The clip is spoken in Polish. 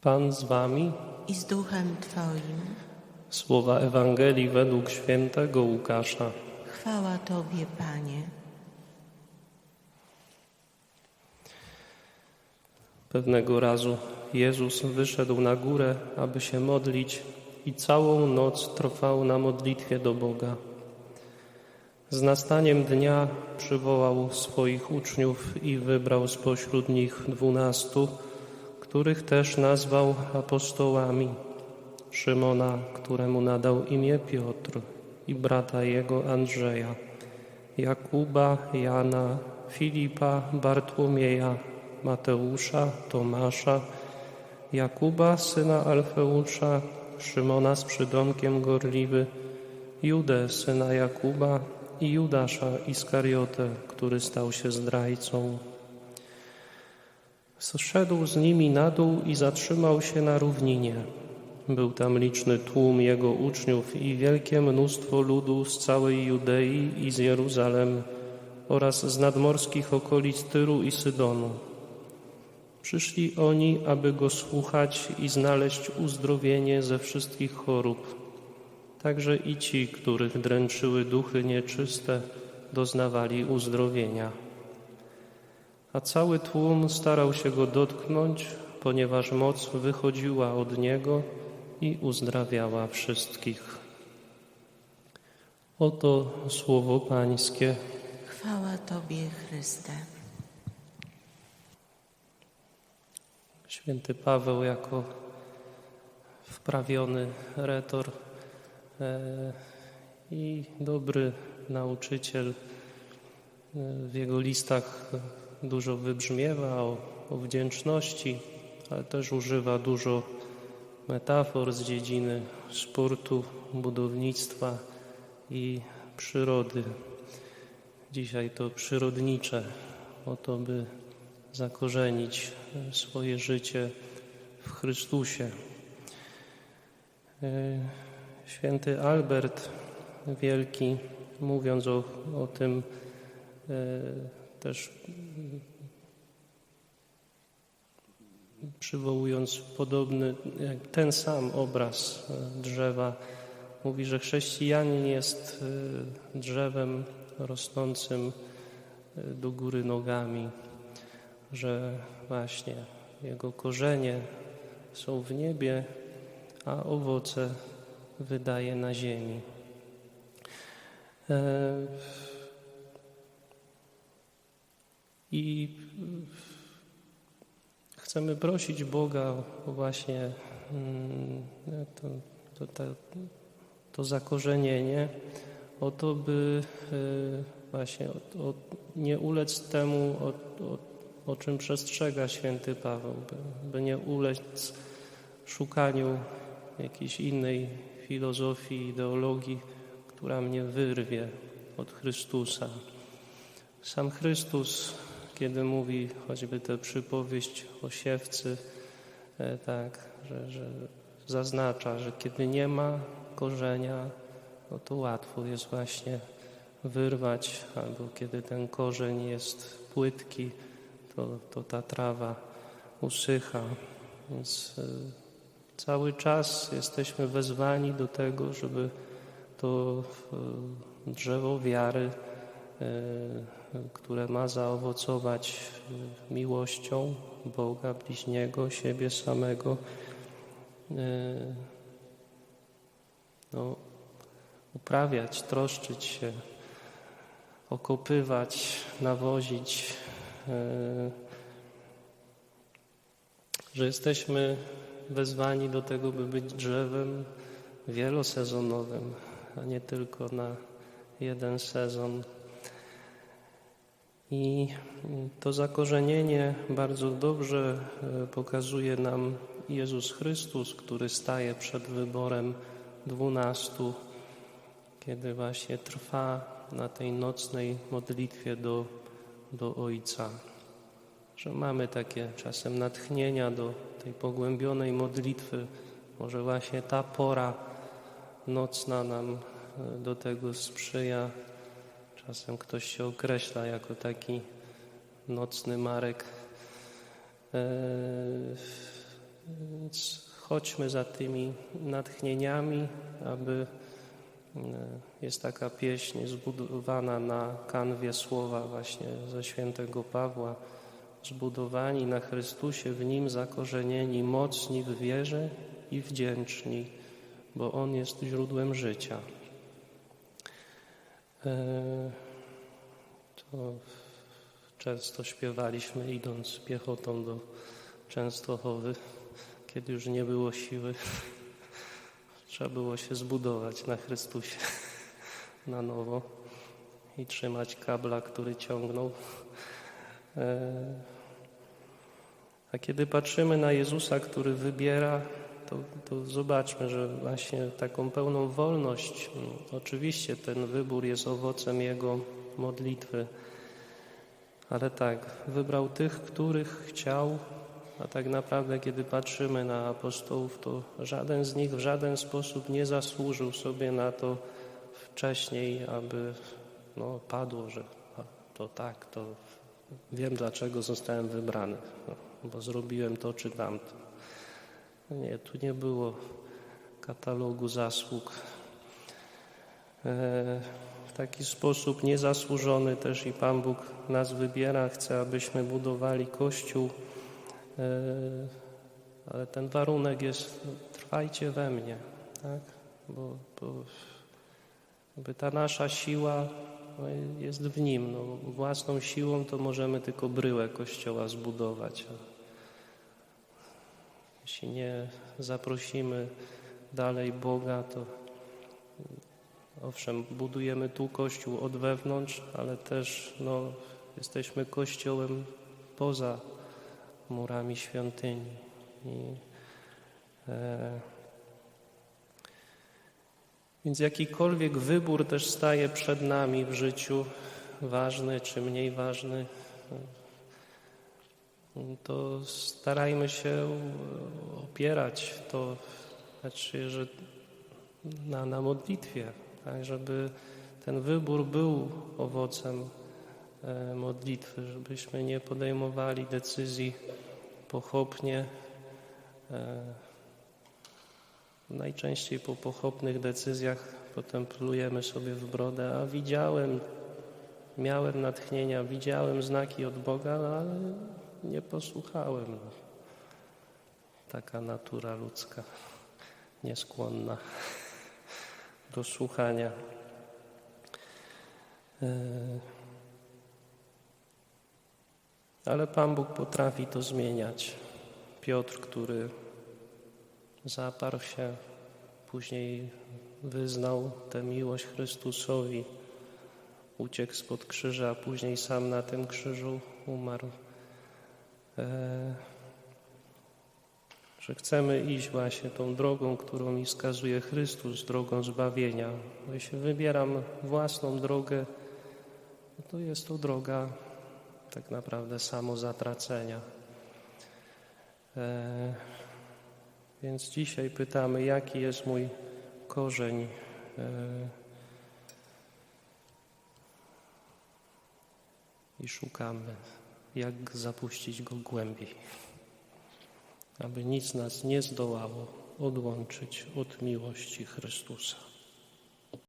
Pan z wami. i z duchem Twoim. Słowa Ewangelii według świętego Łukasza. Chwała Tobie, Panie. Pewnego razu Jezus wyszedł na górę, aby się modlić i całą noc trwał na modlitwie do Boga. Z nastaniem dnia przywołał swoich uczniów i wybrał spośród nich dwunastu, których też nazwał apostołami. Szymona, któremu nadał imię Piotr i brata jego Andrzeja, Jakuba, Jana, Filipa, Bartłomieja, Mateusza, Tomasza, Jakuba, syna Alfeusza, Szymona z przydomkiem Gorliwy, Judę, syna Jakuba i Judasza Iskariotę, który stał się zdrajcą. Zszedł z nimi na dół i zatrzymał się na równinie. Był tam liczny tłum jego uczniów i wielkie mnóstwo ludu z całej Judei i z Jeruzalem oraz z nadmorskich okolic Tyru i Sydonu. Przyszli oni, aby go słuchać i znaleźć uzdrowienie ze wszystkich chorób. Także i ci, których dręczyły duchy nieczyste, doznawali uzdrowienia. A cały tłum starał się go dotknąć, ponieważ moc wychodziła od niego i uzdrawiała wszystkich. Oto słowo Pańskie. Chwała Tobie, Chryste. Święty Paweł jako wprawiony retor e, i dobry nauczyciel e, w jego listach dużo wybrzmiewa o, o wdzięczności, ale też używa dużo metafor z dziedziny sportu, budownictwa i przyrody. Dzisiaj to przyrodnicze, o to, by zakorzenić swoje życie w Chrystusie. E, Święty Albert Wielki, mówiąc o, o tym, e, też przywołując podobny, ten sam obraz e, drzewa, mówi, że chrześcijanin jest drzewem rosnącym do góry nogami że właśnie jego korzenie są w niebie, a owoce wydaje na ziemi. I chcemy prosić Boga właśnie mm, to, to, to, to zakorzenienie, o to, by e, właśnie o, o nie ulec temu, o, o o czym przestrzega święty Paweł, by, by nie ulec szukaniu jakiejś innej filozofii, ideologii, która mnie wyrwie od Chrystusa. Sam Chrystus, kiedy mówi choćby tę przypowieść o siewcy, e, tak, że, że zaznacza, że kiedy nie ma korzenia, no to łatwo jest właśnie wyrwać, albo kiedy ten korzeń jest płytki, to, to ta trawa usycha. Więc e, cały czas jesteśmy wezwani do tego, żeby to e, drzewo wiary, które ma zaowocować miłością Boga, bliźniego, siebie samego, no, uprawiać, troszczyć się, okopywać, nawozić, E, że jesteśmy wezwani do tego, by być drzewem wielosezonowym, a nie tylko na jeden sezon. I to zakorzenienie bardzo dobrze e, pokazuje nam Jezus Chrystus, który staje przed wyborem dwunastu, kiedy właśnie trwa na tej nocnej modlitwie do do Ojca. Że mamy takie czasem natchnienia do tej pogłębionej modlitwy. Może właśnie ta pora nocna nam e, do tego sprzyja. Czasem ktoś się określa jako taki nocny Marek. E, Więc chodźmy za tymi natchnieniami, aby e, jest taka pieśń zbudowana na kanwie słowa właśnie ze świętego Pawła. Zbudowani na Chrystusie, w Nim zakorzenieni, mocni w wierze i wdzięczni, bo On jest źródłem życia. E, To często śpiewaliśmy idąc piechotą do Częstochowy, kiedy już nie było siły. Trzeba było się zbudować na Chrystusie na nowo i trzymać kabla, który ciągnął. E, A kiedy patrzymy na Jezusa, który wybiera, to, to zobaczmy, że właśnie taką pełną wolność, mm, oczywiście ten wybór jest owocem Jego modlitwy, ale tak, wybrał tych, których chciał, a tak naprawdę, kiedy patrzymy na apostołów, to żaden z nich w żaden sposób nie zasłużył sobie na to wcześniej, aby no, padło, że to tak, to wiem dlaczego zostałem wybrany, no, bo zrobiłem to czy tamto. Nie, tu nie było katalogu zasług. E, w taki sposób niezasłużony też i Pan Bóg nas wybiera, chce, abyśmy budowali Kościół, e, ale ten warunek jest, no, trwajcie we mnie, tak? bo, bo ta nasza siła no, jest w Nim. No, własną siłą to możemy tylko bryłę Kościoła zbudować. Jeśli nie zaprosimy dalej Boga, to owszem, budujemy tu Kościół od wewnątrz, ale też no, jesteśmy Kościołem poza murami świątyni. I, e, więc jakikolwiek wybór też staje przed nami w życiu, ważny czy mniej ważny, to starajmy się opierać to, znaczy, że na, na modlitwie, tak, żeby ten wybór był owocem e, modlitwy, żebyśmy nie podejmowali decyzji pochopnie. E, najczęściej po pochopnych decyzjach potem plujemy sobie w brodę, a widziałem, miałem natchnienia, widziałem znaki od Boga, ale nie posłuchałem. No. Taka natura ludzka, nieskłonna do słuchania. E, Ale Pan Bóg potrafi to zmieniać. Piotr, który zaparł się, później wyznał tę miłość Chrystusowi, uciekł spod krzyża, a później sam na tym krzyżu umarł. E, że chcemy iść właśnie tą drogą, którą mi wskazuje Chrystus, drogą zbawienia. Bo jeśli wybieram własną drogę, no to jest to droga tak naprawdę samozatracenia. E, więc dzisiaj pytamy, jaki jest mój korzeń. E, I szukamy, jak zapuścić go głębiej, aby nic nas nie zdołało odłączyć od miłości Chrystusa.